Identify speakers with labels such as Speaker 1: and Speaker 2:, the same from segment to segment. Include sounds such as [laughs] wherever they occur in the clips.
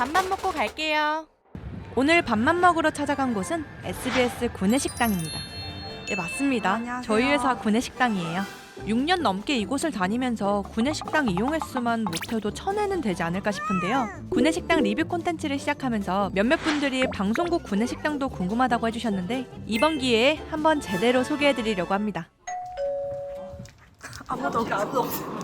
Speaker 1: 밥만 먹고 갈게요. 오늘 밥만 먹으러 찾아간 곳은 SBS 구내식당입니다. 네, 맞습니다.
Speaker 2: 안녕하세요.
Speaker 1: 저희 회사 구내식당이에요. 6년 넘게 이곳을 다니면서 구내식당 이용 횟수만 못해도 천회는 되지 않을까 싶은데요. 구내식당 리뷰 콘텐츠를 시작하면서 몇몇 분들이 방송국 구내식당도 궁금하다고 해주셨는데 이번 기회에 한번 제대로 소개해드리려고 합니다.
Speaker 2: 아무도 없어.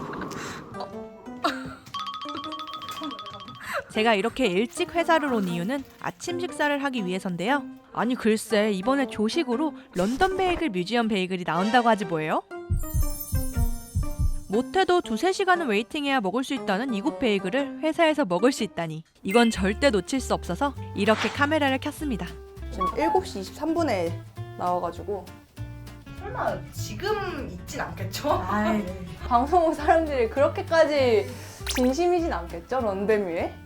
Speaker 1: 제가 이렇게 일찍 회사를 온 이유는 아침 식사를 하기 위해서인데요. 아니 글쎄 이번에 조식으로 런던 베이글 뮤지엄 베이글이 나온다고 하지 뭐예요? 못해도 두세 시간은 웨이팅해야 먹을 수 있다는 이곳 베이글을 회사에서 먹을 수 있다니 이건 절대 놓칠 수 없어서 이렇게 카메라를 켰습니다.
Speaker 2: 지금 7시 23분에 나와가지고 설마 지금 있진 않겠죠? 아이, 방송 국 사람들이 그렇게까지 진심이진 않겠죠? 런데뮤에?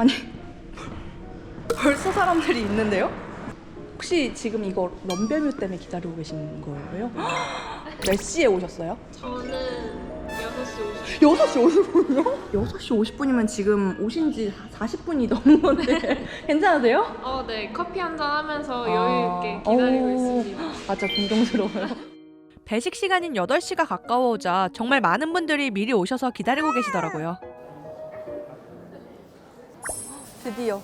Speaker 2: 아니 [laughs] 벌써 사람들이 있는데요? 혹시 지금 이거 런데뮤 때문에 기다리고 계신 거예요? [gasps] 몇 시에 오셨어요?
Speaker 3: 저는 6시 50분.
Speaker 2: 6시 50분이요? 6시 50분이면 지금 오신 지 40분이 넘은 건데 [laughs] 괜찮으세요?
Speaker 3: 어, 네. 커피 한잔 하면서
Speaker 2: 아.
Speaker 3: 여유 있게 기다리고
Speaker 2: 오.
Speaker 3: 있습니다. [gasps]
Speaker 2: 아, 진짜 존경스러워요. [laughs]
Speaker 1: 배식 시간인 8시가 가까워오자 정말 많은 분들이 미리 오셔서 기다리고 계시더라고요.
Speaker 2: 드디어.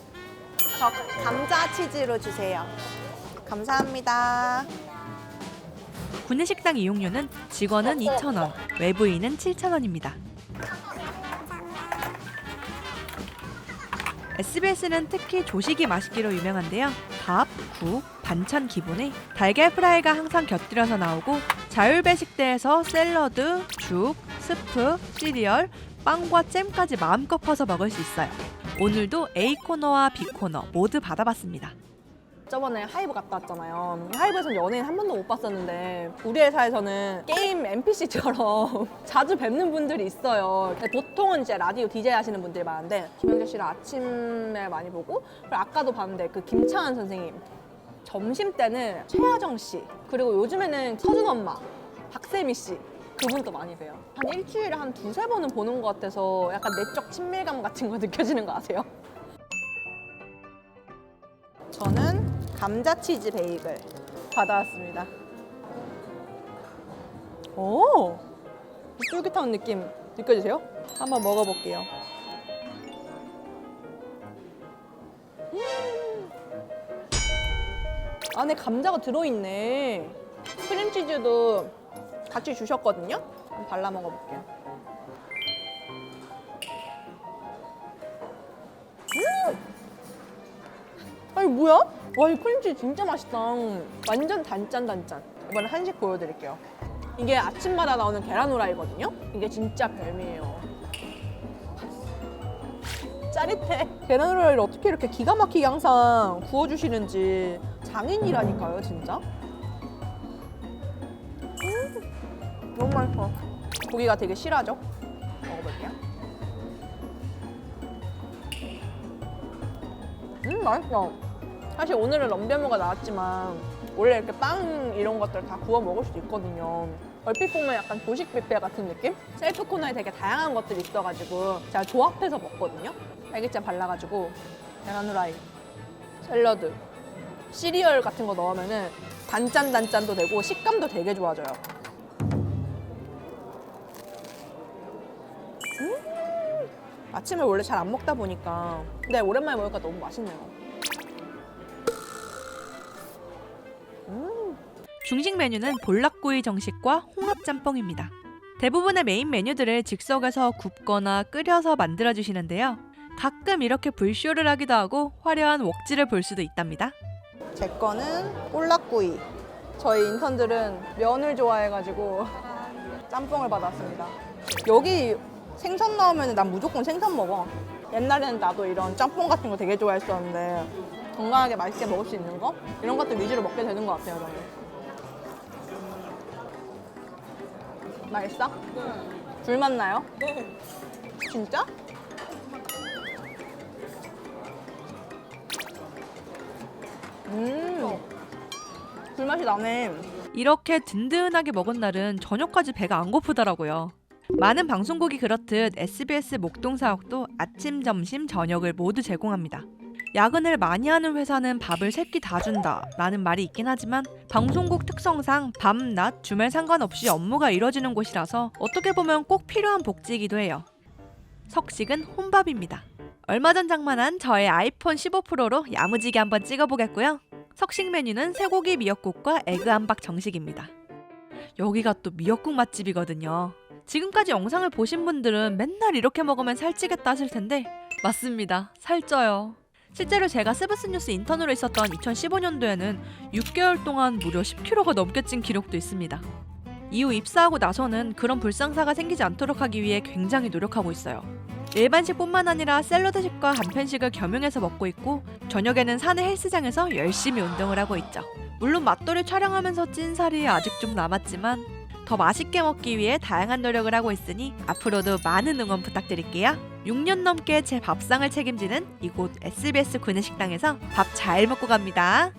Speaker 2: 저 감자 치즈로 주세요. 감사합니다.
Speaker 1: 구내식당 이용료는 직원은 2,000원, 외부인은 7,000원입니다. SBS는 특히 조식이 맛있기로 유명한데요. 밥, 국, 반찬 기본에 달걀 프라이가 항상 곁들여서 나오고 자율배식대에서 샐러드, 죽, 스프, 시리얼, 빵과 잼까지 마음껏 퍼서 먹을 수 있어요. 오늘도 A 코너와 B 코너 모두 받아봤습니다.
Speaker 2: 저번에 하이브 갔다 왔잖아요. 하이브에서는 연예인 한 번도 못 봤었는데 우리 회사에서는 게임 NPC처럼 [laughs] 자주 뵙는 분들이 있어요. 보통은 이제 라디오 DJ 하시는 분들이 많은데 김영재 씨를 아침에 많이 보고 그리고 아까도 봤는데 그 김창한 선생님 점심 때는 최하정 씨 그리고 요즘에는 서준 엄마 박세미 씨 그분도 많이 봬요. 한 일주일에 한 두세 번은 보는 것 같아서 약간 내적 친밀감 같은 거 [laughs] 느껴지는 거 아세요? 저는 감자치즈 베이글 받아왔습니다. 오, 쫄깃한 느낌 느껴지세요? 한번 먹어볼게요. 음. 안에 감자가 들어있네. 크림치즈도 같이 주셨거든요. 한번 발라 먹어볼게요. 아니 뭐야? 와, 이 크림치즈 진짜 맛있다. 완전 단짠 단짠. 이번에 한식 보여드릴게요. 이게 아침마다 나오는 계란 후라이거든요. 이게 진짜 별미예요. 짜릿해. 계란 후라이를 어떻게 이렇게 기가 막히게 항상 구워주시는지 장인이라니까요, 진짜. 너무 맛있어. 고기가 되게 실하죠? 먹어볼게요. 음, 맛있어. 사실 오늘은 럼베모가 나왔지만 원래 이렇게 빵 이런 것들 다 구워 먹을 수 있거든요. 얼핏 보면 약간 조식 뷔페 같은 느낌? 셀프 코너에 되게 다양한 것들이 있어가지고 제가 조합해서 먹거든요. 딸기잼 발라가지고 계란 후라이, 샐러드, 시리얼 같은 거 넣으면은 단짠 단짠도 되고 식감도 되게 좋아져요. 아침에 원래 잘 안 먹다 보니까 근데 오랜만에 먹으니까 너무 맛있네요.
Speaker 1: 중식 메뉴는 볼락구이 정식과 홍합 짬뽕입니다. 대부분의 메인 메뉴들을 즉석에서 굽거나 끓여서 만들어 주시는데요. 가끔 이렇게 불쇼를 하기도 하고 화려한 웍지를 볼 수도 있답니다.
Speaker 2: 제 거는 볼락구이. 저희 인턴들은 면을 좋아해가지고 [laughs] 짬뽕을 받았습니다. 여기 생선 나오면 난 무조건 생선 먹어. 옛날에는 나도 이런 짬뽕 같은 거 되게 좋아했었는데 건강하게 맛있게 먹을 수 있는 거 이런 것들 위주로 먹게 되는 것 같아요 저는. 맛있어? 불맛 나요? 진짜? 음, 불맛이 나네.
Speaker 1: 이렇게 든든하게 먹은 날은 저녁까지 배가 안 고프더라고요. 많은 방송국이 그렇듯 SBS 목동 사옥도 아침, 점심, 저녁을 모두 제공합니다. 야근을 많이 하는 회사는 밥을 세 끼 다 준다 라는 말이 있긴 하지만 방송국 특성상 밤, 낮, 주말 상관없이 업무가 이뤄지는 곳이라서 어떻게 보면 꼭 필요한 복지이기도 해요. 석식은 혼밥입니다. 얼마 전 장만한 저의 아이폰 15 프로로 야무지게 한번 찍어보겠고요. 석식 메뉴는 쇠고기 미역국과 에그 함박 정식입니다. 여기가 또 미역국 맛집이거든요. 지금까지 영상을 보신 분들은 맨날 이렇게 먹으면 살찌겠다 하실 텐데 맞습니다. 살쪄요. 실제로 제가 스브스 뉴스 인턴으로 있었던 2015년도에는 6개월 동안 무려 10kg가 넘게 찐 기록도 있습니다. 이후 입사하고 나서는 그런 불상사가 생기지 않도록 하기 위해 굉장히 노력하고 있어요. 일반식뿐만 아니라 샐러드식과 간편식을 겸용해서 먹고 있고 저녁에는 사내 헬스장에서 열심히 운동을 하고 있죠. 물론 맛돌이 촬영하면서 찐 살이 아직 좀 남았지만 더 맛있게 먹기 위해 다양한 노력을 하고 있으니 앞으로도 많은 응원 부탁드릴게요. 6년 넘게 제 밥상을 책임지는 이곳 SBS 구내식당에서 밥 잘 먹고 갑니다.